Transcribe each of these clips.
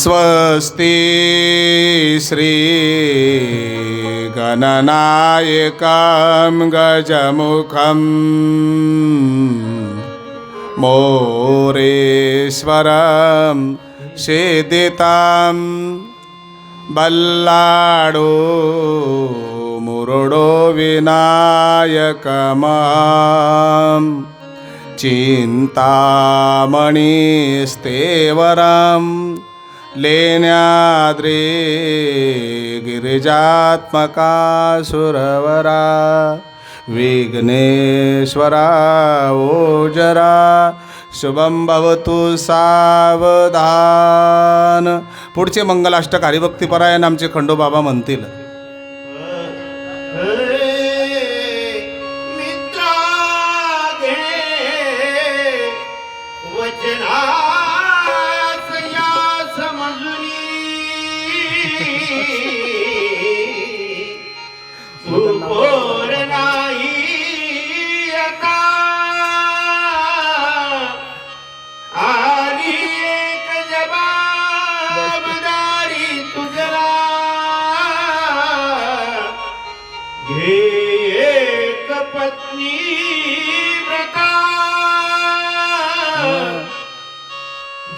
स्वस्ति श्रीगणनायकां गजमुखम् मो रेश्वरं सिदितां बल्लाडो मुरुडो विनायकमा चिन्तामणिस्तेवरं लेण्याद्रे गिरिजात्मका सुरवरा विघ्नेश्वरा ओजरा शुभम भवतु सावधान। पुढचे मंगलाष्टक हरिभक्तीपरायण आमचे खंडोबाबा म्हणतील.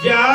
Yeah.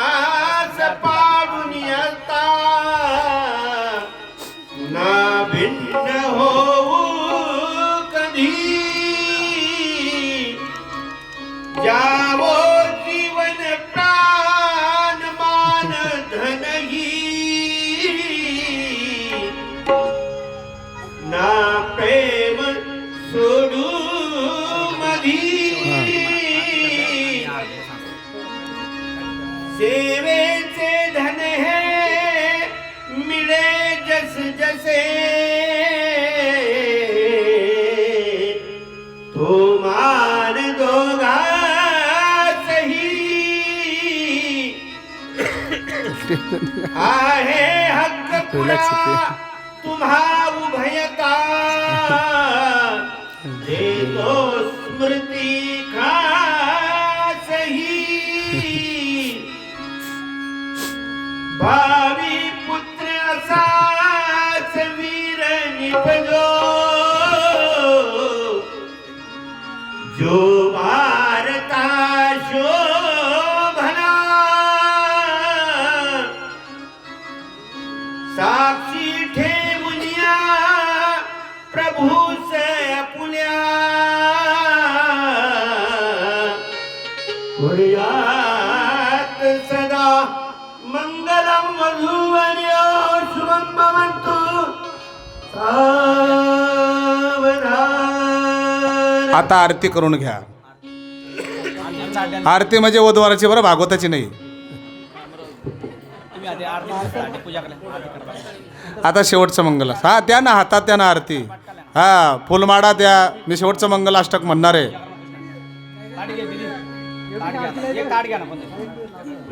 कधी जावो जीवन प्राण मान धनही ना प्रेम सोडू मधी. सेवेचे धन हे मिळे जस जसे रिलैक्स होती है। तुम्हारू दो तो स्मृति का सही भावी पुत्र असा वीर निपजो। मंगलम मधुवर्य शुभम भवन्तु आता आरती करून घ्या. आरती म्हणजे वधवाराची बरं भागवताची नाही. तुम्ही आधी आरती करा, आधी पूजा करा आरती करा आता शेवटचं मंगल हा द्या ना हातात द्या ना आरती. हा फुलमाडा द्या. मी शेवटचं मंगल अष्टक म्हणणार आहे.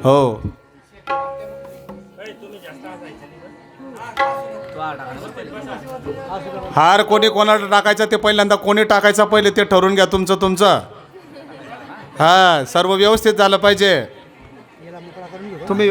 हो. हार कोणी कोणाला टाकायचा ते पहिल्यांदा कोणी टाकायचा पहिले ते ठरवून घ्या तुमचं तुमचं. हा सर्व व्यवस्थित झालं पाहिजे. तुम्ही